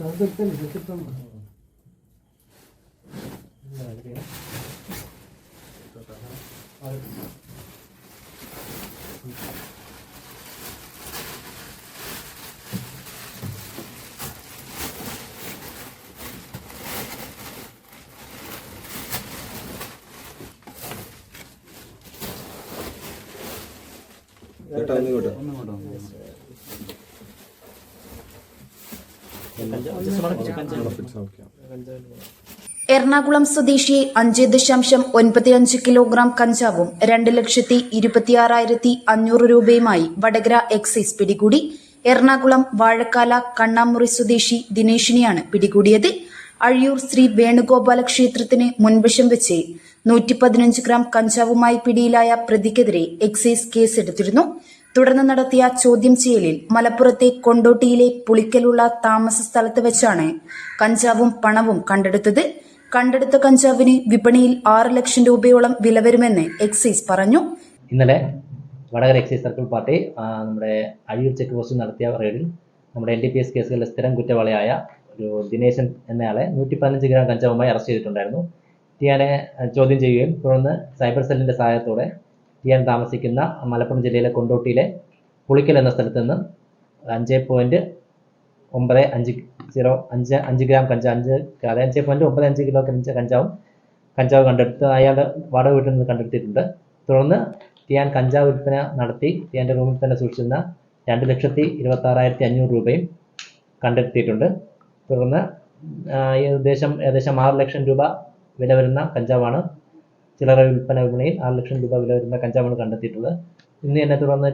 ചേട്ടാ ഒന്ന് ഓക്കെ എറണാകുളം സ്വദേശി അഞ്ച് ദശാംശം ഒൻപത് അഞ്ച് കിലോഗ്രാം കഞ്ചാവും രണ്ട് ലക്ഷത്തി ഇരുപത്തിയാറായിരത്തി അഞ്ഞൂറ് രൂപയുമായി വടകര എക്സൈസ് പിടികൂടി. എറണാകുളം വാഴക്കാല കണ്ണാമുറി സ്വദേശി ദിനേശിനെയാണ് പിടികൂടിയത്. അഴിയൂർ ശ്രീ വേണുഗോപാല ക്ഷേത്രത്തിന് മുൻവശം വെച്ച് നൂറ്റി പതിനഞ്ച് ഗ്രാം കഞ്ചാവുമായി പിടിയിലായ പ്രതിക്കെതിരെ എക്സൈസ് കേസെടുത്തിരുന്നു. തുടർന്ന് നടത്തിയ ചോദ്യം ചെയ്യലിൽ മലപ്പുറത്തെ കൊണ്ടോട്ടിയിലെ പുളിക്കലുള്ള താമസ സ്ഥലത്ത് വെച്ചാണ് കഞ്ചാവും പണവും കണ്ടെടുത്തത്. കണ്ടെടുത്ത കഞ്ചാവിന് വിപണിയിൽ ആറ് ലക്ഷം രൂപയോളം വില വരുമെന്ന് എക്സൈസ് പറഞ്ഞു. ഇന്നലെ വടകര എക്സൈസ് സർക്കിൾ പാർട്ടി നമ്മുടെ അഴിയൂർ ചെക്ക് പോസ്റ്റ് നടത്തിയ റെയ്ഡിൽ നമ്മുടെ എൻ ഡി പി എസ് കേസുകളിലെ സ്ഥിരം കുറ്റവാളിയായ ഒരു ദിനേശൻ എന്നയാളെ നൂറ്റി പതിനഞ്ച് ഗ്രാം കഞ്ചാവുമായി അറസ്റ്റ് ചെയ്തിട്ടുണ്ടായിരുന്നു. ടിയാനെ ചോദ്യം ചെയ്യുകയും തുടർന്ന് സൈബർ സെല്ലിന്റെ സഹായത്തോടെ ടിയാൻ താമസിക്കുന്ന മലപ്പുറം ജില്ലയിലെ കൊണ്ടോട്ടിയിലെ പുളിക്കൽ എന്ന സ്ഥലത്ത് നിന്ന് അഞ്ച് പോയിന്റ് ഒമ്പത് അഞ്ച് സീറോ അഞ്ച് അഞ്ച് ഗ്രാം കഞ്ചാവ് അഞ്ച് അതായത് അഞ്ച് പോയിന്റ് ഒമ്പത് അഞ്ച് കിലോ കഞ്ച കഞ്ചാവും. കഞ്ചാവ് കണ്ടെടുത്ത് അയാളുടെ വാടക വീട്ടിൽ നിന്ന് കണ്ടെടുത്തിട്ടുണ്ട്. തുടർന്ന് ടിയാൻ കഞ്ചാവ് വിൽപ്പന നടത്തി. ടിയാന്റെ റൂമിൽ തന്നെ സൂക്ഷിച്ചിരുന്ന രണ്ട് ലക്ഷത്തി ഇരുപത്താറായിരത്തി അഞ്ഞൂറ് രൂപയും കണ്ടെത്തിയിട്ടുണ്ട് തുടർന്ന് ഏകദേശം ഏകദേശം ആറ് ലക്ഷം രൂപ വില വരുന്ന കഞ്ചാവാണ് ചില്ലറ വിൽപ്പന വിപണിയിൽ ആറ് ലക്ഷം രൂപ വില വരുന്ന കഞ്ചാവാണ് കണ്ടെത്തിയിട്ടുള്ളത്. ഇന്ന് തന്നെ തുടർന്ന്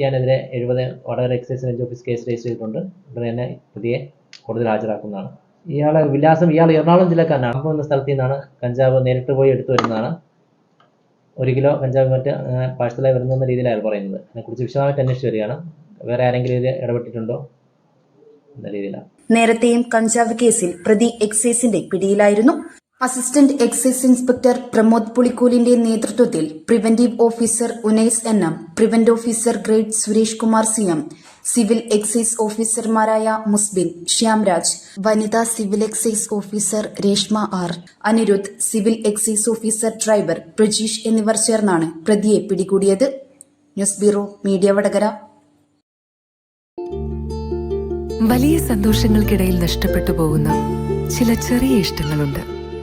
ഞാനെതിരെ എഴുപത് Vadakara excise range office case register ചെയ്തിട്ടുണ്ട്. ഉടനെ തന്നെ പ്രതിയെ കൂടുതൽ ഹാജരാക്കുന്നതാണ്. ഇയാളെ വിലാസം ഇയാൾ എറണാകുളം ജില്ലക്കാരനാണ്. അപ്പോൾ എന്ന സ്ഥലത്തു നിന്നാണ് കഞ്ചാവ് നേരിട്ട് പോയി എടുത്തു വരുന്നതാണ്. ഒരു കിലോ കഞ്ചാവ് മറ്റ് പാഴ്സലായി വരുന്ന രീതിയിലാണ് പറയുന്നത്. അതിനെക്കുറിച്ച് വിശദമായിട്ട് അന്വേഷിച്ച് വരികയാണ്. വേറെ ആരെങ്കിലും ഇതിൽ ഇടപെട്ടിട്ടുണ്ടോ എന്ന രീതിയിലാണ് നേരത്തെയും കഞ്ചാവ് കേസിൽ പ്രതി എക്സൈസിന്റെ പിടിയിലായിരുന്നു. അസിസ്റ്റന്റ് എക്സൈസ് ഇൻസ്പെക്ടർ പ്രമോദ് പുളിക്കൂലിന്റെ നേതൃത്വത്തിൽ preventive officer Unais N M prevent officer grade Suresh Kumar C M civil excise ഓഫീസർമാരായ മുസ്ബിൻ ശ്യാംരാജ് വനിതാ civil excise officer Reshma R Anirudh civil excise officer driver Prajeesh എന്നിവർ ചേർന്നാണ് പ്രതിയെ പിടികൂടിയത്. News bureau media Vadakara. വലിയ സന്തോഷങ്ങൾക്കിടയിൽ നഷ്ടപ്പെട്ടു പോകുന്ന ചില ചെറിയ ഇഷ്ടങ്ങളുണ്ട്.